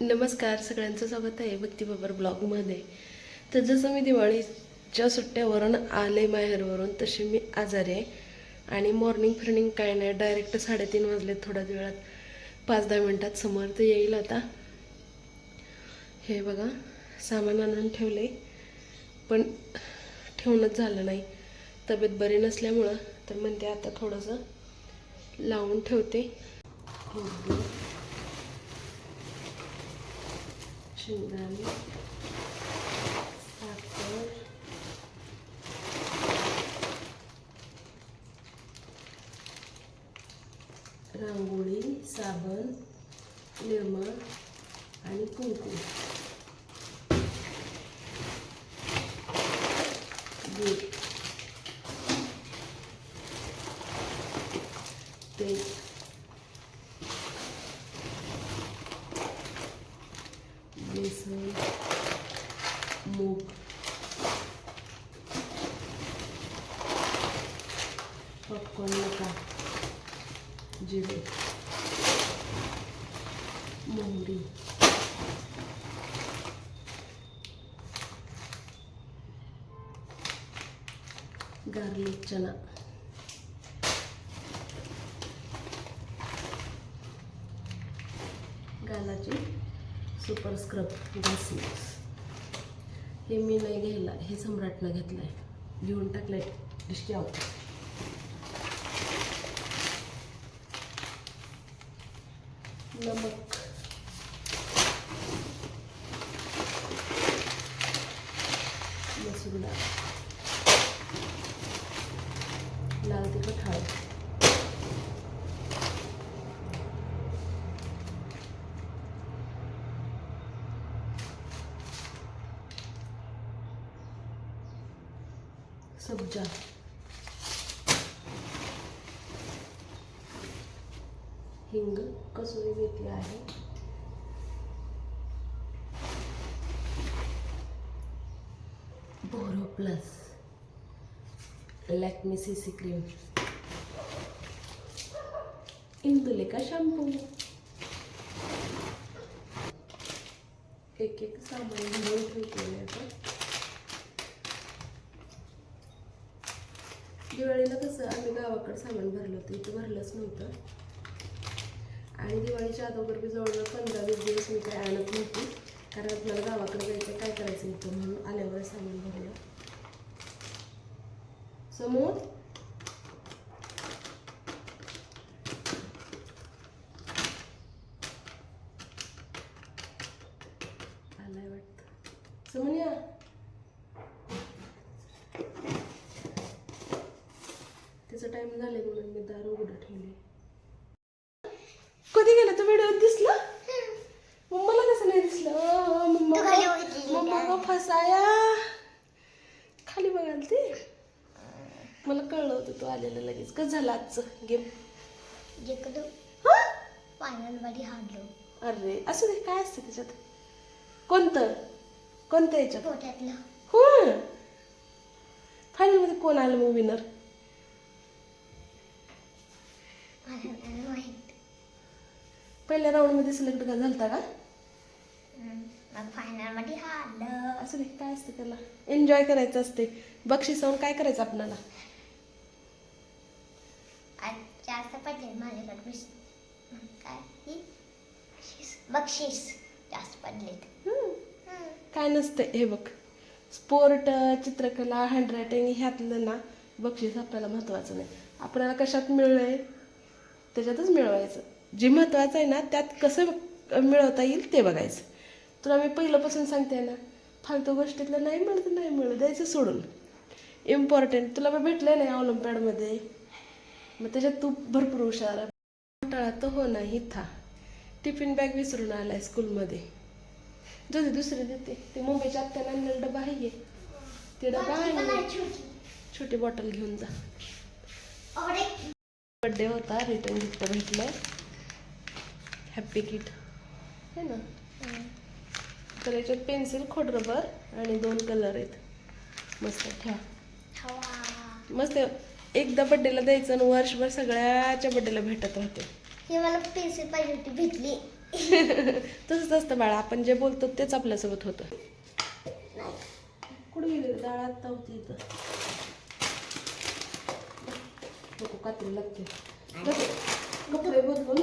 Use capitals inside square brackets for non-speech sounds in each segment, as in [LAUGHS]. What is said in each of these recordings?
नमस्कार सगळ्यांचं स्वागत आहे भक्तीबाबर ब्लॉगमध्ये. तर जसं मी दिवाळीच्या सुट्ट्यावरून आले माहेरवरून तशी मी आजारी आहे. आणि मॉर्निंग फर्निंग काय नाही डायरेक्ट साडेतीन वाजले थोड्याच वेळात पाच दहा मिनटात समोर तर येईल आता. हे बघा सामान आणून ठेवले. पण ठेवणंच झालं नाही. तब्येत बरी नसल्यामुळं तर म्हणते आता थोडंसं लावून ठेवते. Şimdiden saktır. Rangu मूग पॉपकॉर्न नका जिरे मोहरी गार्लिक चना गालाची सुपर स्क्रब घासी हे मी नाही घ्यायला हे सम्राटनं घेतलं आहे घेऊन टाकलं आहे डिस्की आहोत नमक. मसूर डाळ. लाल तिखट हळद. सब्जा हिंग कसुरी मेथी आहे। Boro plus. Lakme C C cream. Indulekha shampoo. एक एक सामान घेऊन ठेवलेलं आता दिवाळीला कसं आम्ही गावाकडं सामान भरलं होतं इथं भरलंच नव्हतं. आणि दिवाळीच्या अगोदर बी जवळजवळ पंधरा वीस दिवस मी काय आणत नव्हती कारण आपल्याला गावाकडे जायचं काय करायचं इथं म्हणून आल्यावर सामान भरलं. समोर? आलाय वाटतं. समन्या त्याचा टाइम झालाय म्हणून मी दार उघडं ठेवले कधी गेला तो व्हिडिओ दिसला? मला कसं नाही दिसलं? मम्मा फसाया खाली बघाल ते? मला कळलं होतं तो आलेला लगेच. कसं झालं आजचं? गेम? जिंकलो. फायनलमध्ये हारलो. अरे असं दे काय असतं त्याच्यात? कोणतं? कोणत्या याच्यात? हो फायनलमध्ये कोण आलं मग विनर मला नाही माहीत [LAUGHS] पहिल्या राऊंडमध्ये सिलेक्ट का झालता का? फायनलमध्ये असं नाही काय असतं त्याला? एन्जॉय करायचं असते. बक्षीस जाऊन काय करायचं आपल्याला? जास्त पडले माझ्याकडे काय? बक्षीस. जास्त. हम्म. काय नसतं हे बघ. स्पोर्ट चित्रकला हँडरायटिंग ह्यातलं ना बक्षीस आपल्याला महत्त्वाचं नाही. आपल्याला कशात मिळलंय? त्याच्यातच मिळवायचं. जे महत्त्वाचं आहे ना त्यात कसं मिळवता येईल ते बघायचं. तुला मी पहिल्यापासून सांगते ना फालतू गोष्टीतलं नाही मिळत नाही मिळत द्यायचं सोडून. इम्पॉर्टंट तुला मी भेटलं नाही ऑलिम्पियाडमध्ये मग त्याच्यात तू भरपूर हुशार आहे. कंटाळा तर हो नाही था. टिफिन बॅग विसरून आलाय स्कूलमध्ये जो दुसरे देते. ते मुंबईच्या आत्याला आणलेला डबा आहे. ते डबा आहे. आहे छोटी. बॉटल घेऊन जा. बड्डे होता रिटर्न गिफ्ट भेटलं. हॅप्पी किट है ना? तर याच्यात पेन्सिल खोड रबर आणि दोन कलर आहेत. मस्त ठेवा. मस्त एकदा बड्डेला द्यायचं आणि वर्षभर सगळ्याच्या बड्डेला भेटत राहते. ही मला पेन्सिल पाहिजे होती भेटली. [LAUGHS] तसंच असतं बाळा आपण जे बोलतो तेच आपल्यासोबत होतं. कुठे गेली डाळ आत्ता होती इथं. नको कात्री लागते. कपडे बदलून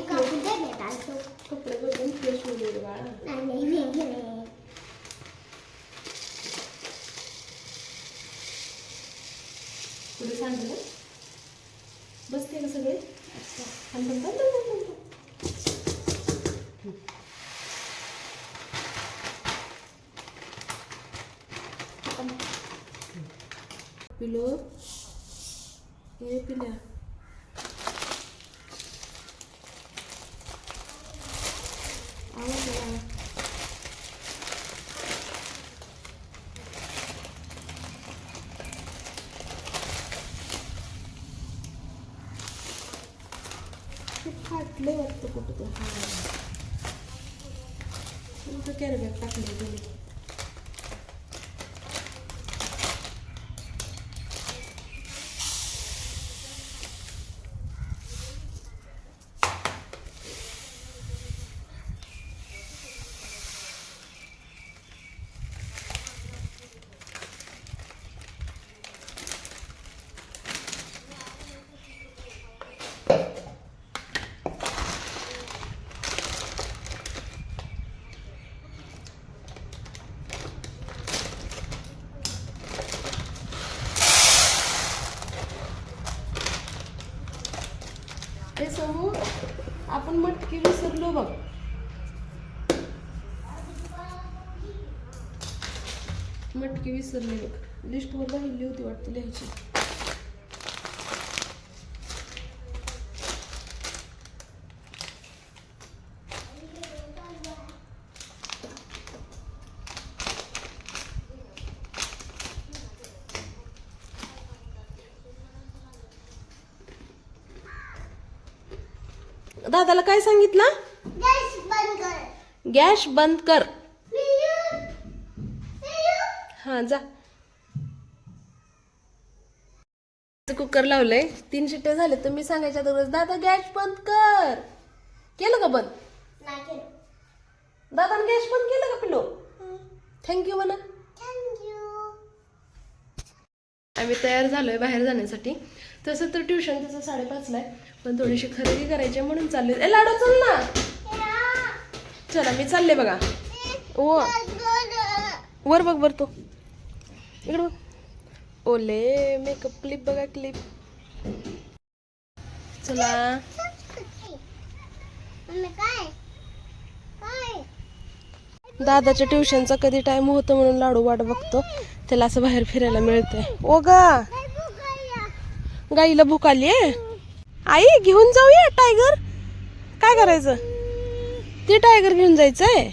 कपडे बदलून फ्रेश गेले बाळा. पुढे सांगितलं? बसते का सगळे? अच्छा. थांब, थांब, थांब, थांब, थांब, थांब. पिलो हे पिल्या आवाज आला. ते फाटले वाटतं कुठं ते हा तुमचं कॅरी बॅग टाकले गेले हे समोर आपण मटकी विसरलो बघ. मटकी विसरली बघ. लिस्टवर राहिली होती वाटतं लिहायची. दादाला काय सांगितलं? गॅस बंद कर. हा जा. कुकर लावलंय तीन शिट्टे झाले तर मी सांगायच्या अगोदर दादा गॅस बंद कर. केलं का बंद? दादा गॅस बंद केलं का पिलो थँक्यू म्हणा आम्ही तयार झालो आहे बाहेर जाण्यासाठी. तसं तर ट्युशन तसं साडेपाचला आहे पण थोडीशी खरेदी करायची आहे म्हणून चालले ए लाडो चल ना. चला मी चालले बघा. ओ. वर बघ बर तो. इकडं बघ. ओले मेकअप क्लिप बघा क्लिप चला. दादाच्या ट्युशनचा कधी टाइम होतो म्हणून लाडू वाट बघतो. त्याला असं बाहेर फिरायला मिळतंय. ओ गा. गाईला भूक आली आहे आई घेऊन जाऊया टायगर काय करायचं? ते टायगर घेऊन जायचंय?